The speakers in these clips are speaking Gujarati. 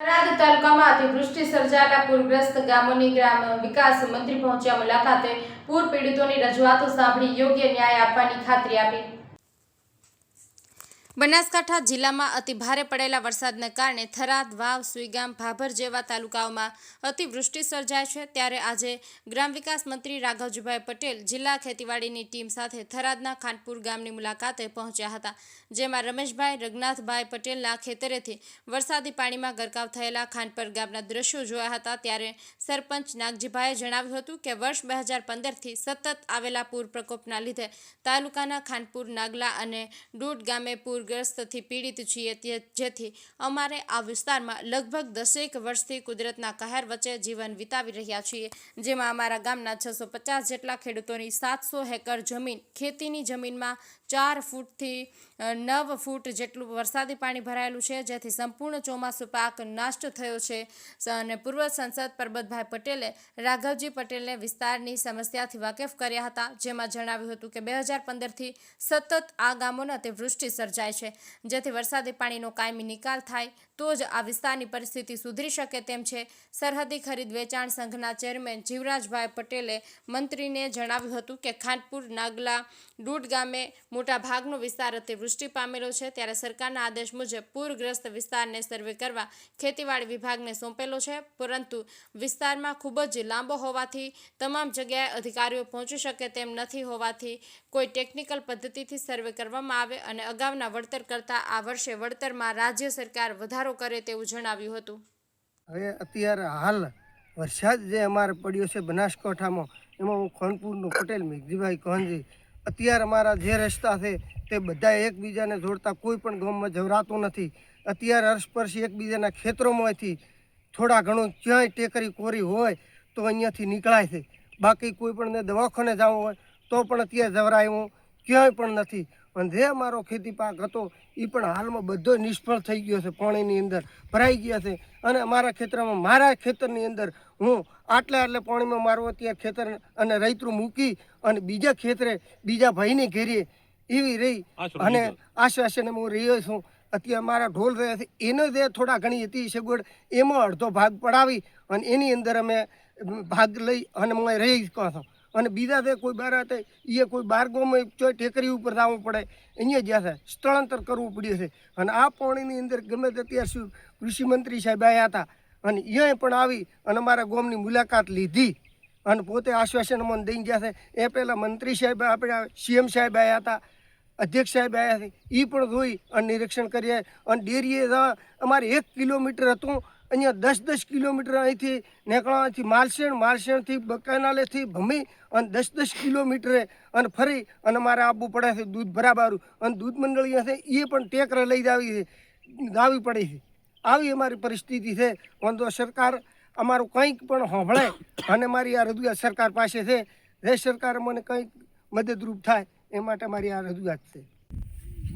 થરાદ તાલુકામાં અતિવૃષ્ટિ સર્જાયેલા પૂરગ્રસ્ત ગામોની ગ્રામ વિકાસ મંત્રી પહોંચ્યા મુલાકાતે પૂર પીડિતોની રજૂઆતો સાંભળી યોગ્ય ન્યાય આપવાની ખાતરી આપી. બનાસકાંઠા જિલ્લામાં અતિ ભારે પડેલા વરસાદને કારણે થરાદ, વાવ, સુઈગામ, ભાભર જેવા તાલુકાઓમાં અતિવૃષ્ટિ સર્જાય છે. ત્યારે આજે ગ્રામ વિકાસ મંત્રી રાઘવજીભાઈ પટેલ જિલ્લા ખેતીવાડીની ટીમ સાથે થરાદના ખાનપુર ગામની મુલાકાતે પહોંચ્યા હતા, જેમાં રમેશભાઈ, રઘનાથભાઈ પટેલના ખેતરેથી વરસાદી પાણીમાં ગરકાવ થયેલા ખાનપર ગામના દ્રશ્યો જોયા હતા. ત્યારે સરપંચ નાગજીભાઈએ જણાવ્યું હતું કે, વર્ષ બે હજાર પંદરથી સતત આવેલા પૂર પ્રકોપના લીધે તાલુકાના ખાનપુર, નાગલા અને ડૂટ ગામે પૂરગ્રસ્તથી પીડિત છીએ જેથી અમારે આ વિસ્તારમાં લગભગ દસેક વર્ષથી કુદરતના કહેર વચ્ચે જીવન વિતાવી રહ્યા છીએ. જેમાં અમારા ગામના છસો જેટલા ખેડૂતોની સાતસો હેકર જમીન ખેતીની જમીનમાં ચાર ફૂટથી નવ ફૂટ જેટલું વરસાદી પાણી ભરાયેલું છે, જેથી સંપૂર્ણ ચોમાસું પાક નાષ્ટ થયો છે. અને પૂર્વ સંસદ પરબતભાઈ પટેલે, રાઘવજી પટેલને વિસ્તારની સમસ્યાથી વાકેફ કર્યા હતા, જેમાં જણાવ્યું હતું કે બે હજાર પંદરથી સતત આ ગામોને અતિવૃષ્ટિ સર્જાય છે, જેથી વરસાદી પાણીનો કાયમી નિકાલ થાય તો જ આ વિસ્તારની પરિસ્થિતિ સુધરી શકે તેમ છે. સરહદી ખરીદ વેચાણ સંઘના ચેરમેન જીવરાજભાઈ પટેલે મંત્રીને જણાવ્યું હતું કે ખાનપુર નાગલા ડૂડ ગામે મોટા ભાગનો વિસ્તાર અતિવૃષ્ટિ પામેલો છે. ત્યારે સરકારના આદેશ મુજબ પૂરગ્રસ્ત વિસ્તારને સર્વે કરવા ખેતીવાડી વિભાગને સોંપેલો છે. પરંતુ વિસ્તારમાં ખૂબ જ લાંબો હોવાથી તમામ જગ્યાએ અધિકારીઓ પહોંચી શકે તેમ નથી હોવાથી કોઈ ટેકનિકલ પદ્ધતિથી સર્વે કરવામાં આવે અને અગાઉના વળતર કરતાં આ વર્ષે વળતરમાં રાજ્ય સરકાર વધારો કરે તેવું જણાવ્યું હતું. હવે અત્યારે હાલ વરસાદ જે અમારે પડ્યો છે બનાસકાંઠામાં, એમાં હું ખોનપુરનો પટેલ મેઘજીભાઈ કોહનજી, અત્યારે અમારા જે રસ્તા છે તે બધા એકબીજાને જોડતા કોઈ પણ ગામમાં જવરાતું નથી. અત્યારે અરસપરસી એકબીજાના ખેતરોમાંથી થોડા ઘણું ક્યાંય ટેકરી કોરી હોય તો અહીંયાથી નીકળાય છે. બાકી કોઈ પણને દવાખાને જવું હોય તો પણ અત્યારે જવરાય ક્યાંય પણ નથી. અને જે અમારો ખેતી પાક હતો એ પણ હાલમાં બધો નિષ્ફળ થઈ ગયો છે પાણીની અંદર ભરાઈ ગયા છે. અને અમારા ખેતરમાં મારા ખેતરની અંદર હું આટલા આટલે પાણીમાં મારું અત્યારે ખેતર અને રૈતરું મૂકી અને બીજા ખેતરે બીજા ભાઈને ઘેરીએ એવી રહી અને આશ્વાસને હું રહ્યો છું. અત્યારે મારા ઢોલ રહ્યા છે. એનો જે થોડા ઘણી હતી સગવડ એમાં અડધો ભાગ પડાવી અને એની અંદર અમે ભાગ લઈ અને હું રહી શકો છું. અને બીજા તે કોઈ બાર હતા એ કોઈ બાર ગામમાં ચોય ટેકરી ઉપર જવું પડે. અહીંયા જ્યાં છે, સ્થળાંતર કરવું પડ્યું છે. અને આ પાણીની અંદર ગમે તે ત્યાં કૃષિમંત્રી સાહેબ આવ્યા હતા. અને અહીંયા પણ આવી અને અમારા ગામની મુલાકાત લીધી. અને પોતે આશ્વાસન મન દઈ ગયા છે, એ પહેલાં મંત્રી સાહેબ આપણે સીએમ સાહેબ આવ્યા હતા, અધ્યક્ષ સાહેબ આવ્યા છે એ પણ જોઈ અને નિરીક્ષણ કરીએ અને ડેરીએ અમારે એક કિલોમીટર હતું અહીંયા દસ દસ કિલોમીટર અહીંથી નીકળવાથી માલસેણ, માલસેણથી બકાનાલેથી ભમી અને દસ દસ કિલોમીટરે અને ફરી અને મારે આવવું પડે છે દૂધ ભરાબારું. અને દૂધ મંડળી છે એ પણ ટેકરે લઈ જાવી છે, ગાવી પડે છે. આવી અમારી પરિસ્થિતિ છે. વાંધો સરકાર અમારું કંઈક પણ હોંભળે અને મારી આ રજૂઆત સરકાર પાસે છે. જે સરકાર મને કંઈક મદદરૂપ થાય, એ માટે મારી આ રજૂઆત છે.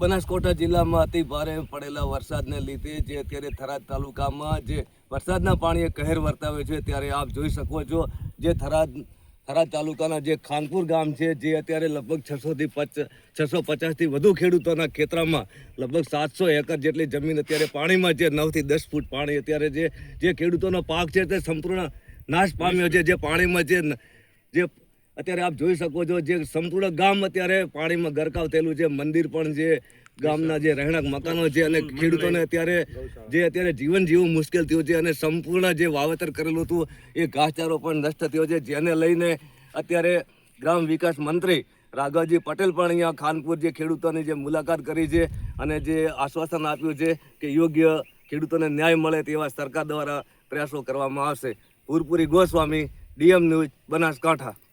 બનાસકાંઠા જિલ્લામાં અતિ ભારે પડેલા વરસાદને લીધે જે અત્યારે થરાદ તાલુકામાં જે વરસાદના પાણીએ કહેર વર્તાવે છે ત્યારે આપ જોઈ શકો છો જે થરાદ થરાદ તાલુકાના જે ખાનપુર ગામ છે, જે અત્યારે લગભગ છસોથી પચ છસો પચાસથી વધુ ખેડૂતોના ખેતરામાં લગભગ સાતસો એકર જેટલી જમીન અત્યારે પાણીમાં છે, નવથી દસ ફૂટ પાણી અત્યારે જે જે ખેડૂતોનો પાક છે તે સંપૂર્ણ નાશ પામ્યો છે, જે પાણીમાં જે જે અત્યારે આપ જોઈ શકો છો જે સંપૂર્ણ ગામ અત્યારે પાણીમાં ગરકાવ થયેલું છે. મંદિર પણ છે ગામના જે રહેણાંક મકાનો છે અને ખેડૂતોને અત્યારે જે અત્યારે જીવન જીવવું મુશ્કેલ થયું છે અને સંપૂર્ણ જે વાવેતર કરેલું હતું એ ઘાસચારો પણ નષ્ટ થયો છે. જેને લઈને અત્યારે ગ્રામ વિકાસ મંત્રી રાઘવજી પટેલ પણ અહીંયા ખાનપુર જે ખેડૂતોની જે મુલાકાત કરી છે અને જે આશ્વાસન આપ્યું છે કે યોગ્ય ખેડૂતોને ન્યાય મળે તેવા સરકાર દ્વારા પ્રયાસો કરવામાં આવશે. Purpuri Goswami DM news Banaskantha.